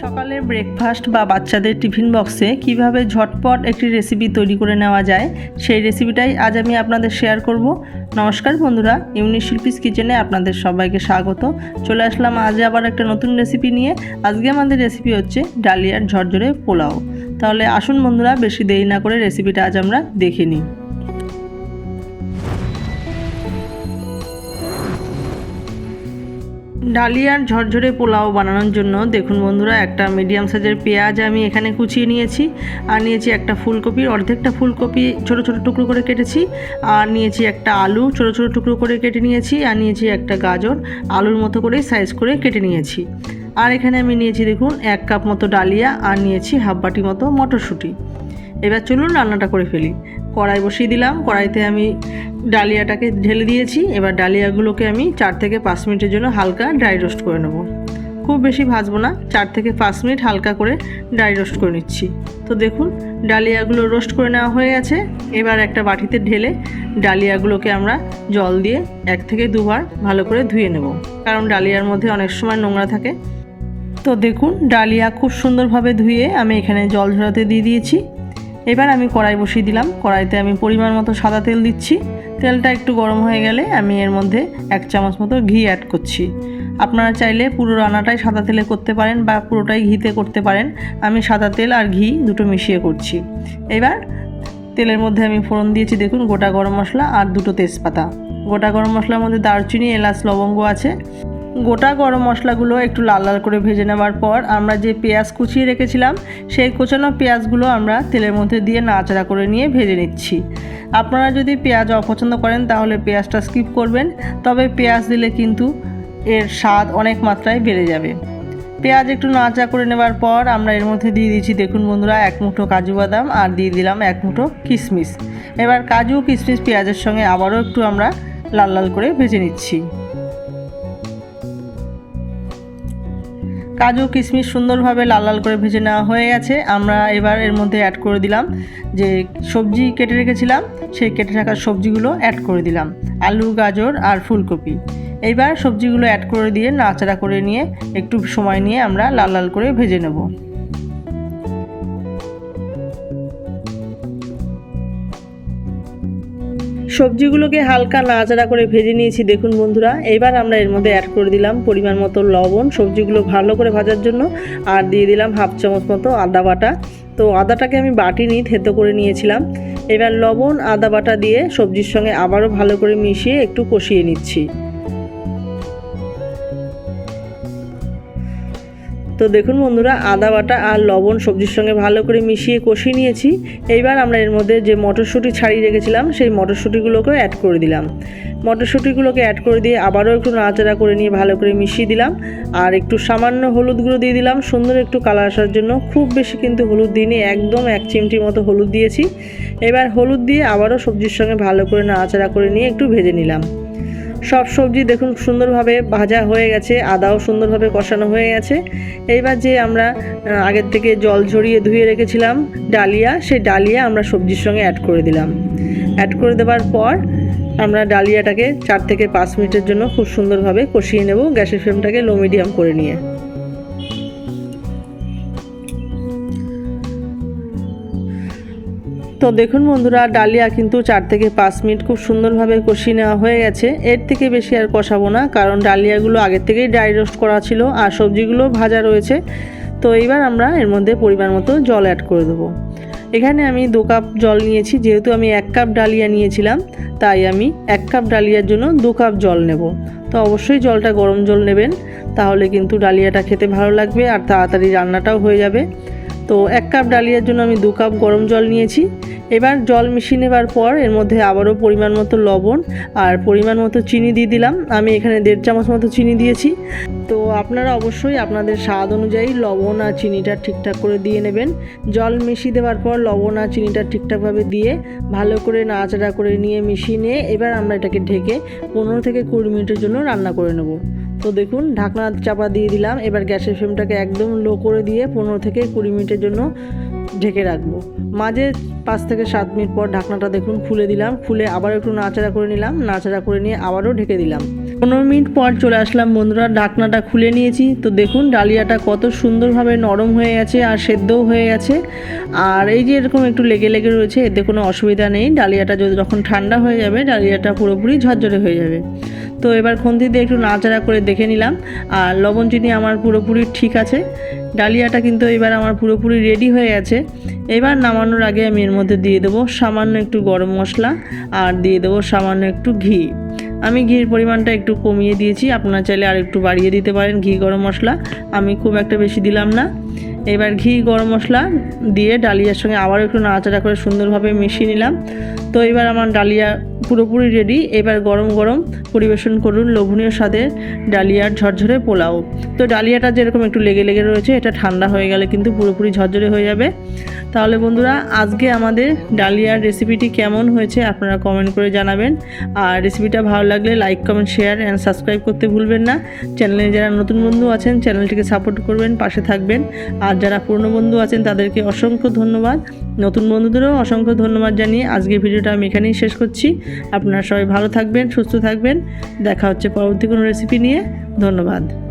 সকালে ব্রেকফাস্ট বা বাচ্চাদের টিফিন বক্সে কীভাবে ঝটপট একটি রেসিপি তৈরি করে নেওয়া যায়, সেই রেসিপিটাই আজ আমি আপনাদের শেয়ার করব। নমস্কার বন্ধুরা ইউনি শিল্পীস কিচেনে আপনাদের সবাইকে স্বাগত। চলে আসলাম আজ আবার একটা নতুন রেসিপি নিয়ে। আজকে আমাদের রেসিপি হচ্ছে ডালিয়ার ঝরঝরে পোলাও। তাহলে আসুন বন্ধুরা, বেশি দেরি না করে রেসিপিটা আজ আমরা দেখে নিই। ডালিয়ার ঝরঝরে পোলাও বানানোর জন্য। দেখুন বন্ধুরা, একটা মিডিয়াম সাইজের পেঁয়াজ আমি এখানে কুচিয়ে নিয়েছি, আর নিয়েছি একটা ফুলকপির অর্ধেকটা ফুলকপি ছোট ছোট টুকরো করে কেটেছি, আর নিয়েছি একটা আলু ছোট ছোট টুকরো করে কেটে নিয়েছি, আর নিয়েছি একটা গাজর, আলুর মতো করে সাইজ করে কেটে নিয়েছি। আর এখানে আমি নিয়েছি, দেখুন, এক কাপ মতো ডালিয়া, আর নিয়েছি হাফ বাটি মতো মটরশুঁটি। এবার চলুন রান্নাটা করে ফেলি। কড়াই বসিয়ে দিলাম। কড়াইতে আমি ডালিয়াটাকে ঢেলে দিয়েছি। এবার ডালিয়াগুলোকে আমি চার থেকে পাঁচ মিনিটের জন্য হালকা ড্রাই রোস্ট করে নেব। খুব বেশি ভাজবো না। চার থেকে পাঁচ মিনিট হালকা করে ড্রাই রোস্ট করে নিচ্ছি। তো দেখুন, ডালিয়াগুলো রোস্ট করে নেওয়া হয়ে গেছে। এবার একটা বাটিতে ঢেলে ডালিয়াগুলোকে আমরা জল দিয়ে এক থেকে দুবার ভালো করে ধুয়ে নেব। কারণ ডালিয়ার মধ্যে অনেক সময় নোংরা থাকে। তো দেখুন, ডালিয়া খুব সুন্দরভাবে ধুয়ে আমি এখানে জল ঝরাতে দিয়ে দিয়েছি। এবার আমি কড়াই বসিয়ে দিলাম। কড়াইতে আমি পরিমাণ মতো সাদা তেল দিচ্ছি। তেলটা একটু গরম হয়ে গেলে আমি এর মধ্যে এক চামচ মতো ঘি অ্যাড করছি। আপনারা চাইলে পুরো রান্নাটাই সাদা তেলে করতে পারেন বা পুরোটাই ঘিতে করতে পারেন। আমি সাদা তেল আর ঘি দুটো মিশিয়ে করছি। এবার তেলের মধ্যে আমি ফোড়ন দিয়েছি। দেখুন, গোটা গরম মশলা আর দুটো তেজপাতা। গোটা গরম মশলার মধ্যে দারচিনি, এলাচ, লবঙ্গ আছে। গোটা গরম মশলাগুলো একটু লাল লাল করে ভেজে নেওয়ার পর আমরা যে পেঁয়াজ কুচিয়ে রেখেছিলাম, সেই কুচানো পেঁয়াজগুলো আমরা তেলের মধ্যে দিয়ে নাড়াচাড়া করে নিয়ে ভেজে নিচ্ছি। আপনারা যদি পেঁয়াজ অপছন্দ করেন, তাহলে পেঁয়াজটা স্কিপ করবেন, তবে পেঁয়াজ দিলে কিন্তু এর স্বাদ অনেক মাত্রায় বেড়ে যাবে। পেঁয়াজ একটু নাচা করে নেবার পর আমরা এর মধ্যে দিয়ে দিয়েছি দেখুন বন্ধুরা, এক মুঠো কাজু বাদাম আর দিয়ে দিলাম এক মুঠো কিশমিশ। এবার কাজু, কিশমিশ, পেঁয়াজের সঙ্গে আবারও একটু আমরা লাল লাল করে ভেজে নিচ্ছি। কাজু কিশমিশ সুন্দরভাবে লাল লাল করে ভেজে নেওয়া হয়ে গেছে। আমরা এবার এর মধ্যে অ্যাড করে দিলাম যে সবজি কেটে রেখেছিলাম, সেই কেটে রাখা সবজিগুলো অ্যাড করে দিলাম। আলু, গাজর আর ফুলকপি। এইবার সবজিগুলো অ্যাড করে দিয়ে নাচাড়া করে নিয়ে একটু সময় নিয়ে আমরা লাল লাল করে ভেজে নেব। সবজিগুলোকে হালকা নাড়াচাড়া করে ভেজে নিয়েছি। দেখুন বন্ধুরা, এবার আমরা এর মধ্যে অ্যাড করে দিলাম পরিমাণ মতো লবণ। সবজিগুলো ভালো করে ভাজার জন্য আর দিয়ে দিলাম হাফ চামচ মতো আদা বাটা। তো আদাটাকে আমি বাটি নিয়ে থেতো করে নিয়েছিলাম। এবার লবণ, আদা বাটা দিয়ে সবজির সঙ্গে আবারও ভালো করে মিশিয়ে একটু কষিয়ে নিচ্ছি। তো দেখুন বন্ধুরা, আদা বাটা আর লবণ সবজির সঙ্গে ভালো করে মিশিয়ে কষিয়ে নিয়েছি। এইবার আমরা এর মধ্যে যে মটরশুঁটি ছাড়িয়ে রেখেছিলাম, সেই মটরশুঁটিগুলোকেও অ্যাড করে দিলাম। মটরশুঁটিগুলোকে অ্যাড করে দিয়ে আবারও একটু নাড়াচাড়া করে নিয়ে ভালো করে মিশিয়ে দিলাম। আর একটু সামান্য হলুদ গুঁড়ো দিয়ে দিলাম। সুন্দর একটু কালার আসার জন্য খুব বেশি কিন্তু হলুদ দিইনি, একদম এক চিমটির মতো হলুদ দিয়েছি। এবার হলুদ দিয়ে আবারও সবজির সঙ্গে ভালো করে নাড়াচাড়া করে নিয়ে একটু ভেজে নিলাম। সব সবজি দেখুন সুন্দরভাবে ভাজা হয়ে গেছে, আদাও সুন্দরভাবে কষানো হয়ে গেছে। এইবার যে আমরা আগের থেকে জল ঝরিয়ে ধুয়ে রেখেছিলাম ডালিয়া, সেই ডালিয়া আমরা সবজির সঙ্গে অ্যাড করে দিলাম। অ্যাড করে দেওয়ার পর আমরা ডালিয়াটাকে চার থেকে পাঁচ মিনিটের জন্য খুব সুন্দরভাবে কষিয়ে নেব গ্যাসের ফ্লেমটাকে লো মিডিয়াম করে নিয়ে। তো দেখুন বন্ধুরা, ডালিয়া কিন্তু চার থেকে পাঁচ মিনিট খুব সুন্দরভাবে কষিয়ে নেওয়া হয়ে গেছে। এর থেকে বেশি আর কষাবো না, কারণ ডালিয়াগুলো আগের থেকেই ড্রাই রোস্ট করা ছিল আর সবজিগুলো ভাজা রয়েছে। তো এইবার আমরা এর মধ্যে পরিমাণ মতো জল অ্যাড করে দেবো। এখানে আমি দু কাপ জল নিয়েছি, যেহেতু আমি এক কাপ ডালিয়া নিয়েছিলাম, তাই আমি এক কাপ ডালিয়ার জন্য দু কাপ জল নেব। তো অবশ্যই জলটা গরম জল নেবেন, তাহলে কিন্তু ডালিয়াটা খেতে ভালো লাগবে আর তাড়াতাড়ি রান্নাটাও হয়ে যাবে। তো এক কাপ ডালিয়ার জন্য আমি দু কাপ গরম জল নিয়েছি। এবার জল মিশিয়ে নেবার পর এর মধ্যে আবারও পরিমাণ মতো লবণ আর পরিমাণ মতো চিনি দিয়ে দিলাম। আমি এখানে দেড় চামচ মতো চিনি দিয়েছি। তো আপনারা অবশ্যই আপনাদের স্বাদ অনুযায়ী লবণ আর চিনিটা ঠিকঠাক করে দিয়ে নেবেন। জল মিশিয়ে দেওয়ার পর লবণ আর চিনিটা ঠিকঠাকভাবে দিয়ে ভালো করে নাড়াচাড়া করে নিয়ে মিশিয়ে নিয়ে এবার আমরা এটাকে ঢেকে পনেরো থেকে কুড়ি মিনিটের জন্য রান্না করে নেব। তো দেখুন, ঢাকনা চাপা দিয়ে দিলাম। এবার গ্যাসের ফ্লেমটাকে একদম লো করে দিয়ে পনেরো থেকে কুড়ি মিনিটের জন্য ঢেকে রাখব। মাঝে পাঁচ থেকে সাত মিনিট পর ঢাকনাটা দেখুন খুলে দিলাম। খুলে আবার একটু নাড়াচাড়া করে নিলাম। নাড়াচাড়া করে নিয়ে আবারও ঢেকে দিলাম। পনেরো মিনিট পর চলে আসলাম বন্ধুরা, ঢাকনাটা খুলে নিয়েছি। তো দেখুন, ডালিয়াটা কত সুন্দরভাবে নরম হয়ে গেছে আর সেদ্ধও হয়ে গেছে। আর এই যে এরকম একটু লেগে লেগে রয়েছে, এতে কোনো অসুবিধা নেই। ডালিয়াটা যদি যখন ঠান্ডা হয়ে যাবে, ডালিয়াটা পুরোপুরি ঝরঝরে হয়ে যাবে। তো এবার খুন্তি দিয়ে একটু নাড়াচাড়া করে দেখে নিলাম। আর লবণ চিনি আমার পুরোপুরি ঠিক আছে। ডালিয়াটা কিন্তু এবার আমার পুরোপুরি রেডি হয়ে গেছে। এবার নামানোর আগে আমি এর মধ্যে দিয়ে দেবো সামান্য একটু গরম মশলা আর দিয়ে দেবো সামান্য একটু ঘি। আমি ঘির পরিমাণটা একটু কমিয়ে দিয়েছি। আপনারা চাইলে আর একটু বাড়িয়ে দিতে পারেন ঘি গরম মশলা। আমি খুব একটা বেশি দিলাম না। এবার ঘি গরম মশলা দিয়ে ডালিয়ার সঙ্গে আবার একটু নাড়াচাড়া করে সুন্দরভাবে মিশিয়ে নিলাম। তো এবার আমার ডালিয়া পুরোপুরি রেডি এবার গরম গরম পরিবেশন করুন লোভনীয় স্বাদের ডালিয়ার ঝরঝরে পোলাও। তো ডালিয়াটা যেরকম একটু লেগে লেগে রয়েছে, এটা ঠান্ডা হয়ে গেলে কিন্তু পুরোপুরি ঝরঝরে হয়ে যাবে। তাহলে বন্ধুরা, আজকে আমাদের ডালিয়ার রেসিপিটি কেমন হয়েছে আপনারা কমেন্ট করে জানাবেন। আর রেসিপিটা ভালো লাগলে like comment share and subscribe করতে ভুলবেন না। চ্যানেলে যারা নতুন বন্ধু আছেন চ্যানেলটিকে সাপোর্ট করবেন, পাশে থাকবেন। আর যারা পুরনো বন্ধু আছেন, তাদেরকে অসংখ্য ধন্যবাদ। নতুন বন্ধুদেরও অসংখ্য ধন্যবাদ জানিয়ে আজকের ভিডিওটা আমি এখানেই শেষ করছি। আপনারা সবাই ভালো থাকবেন সুস্থ থাকবেন। দেখা হচ্ছে পরবর্তী কোনো রেসিপি নিয়ে। ধন্যবাদ।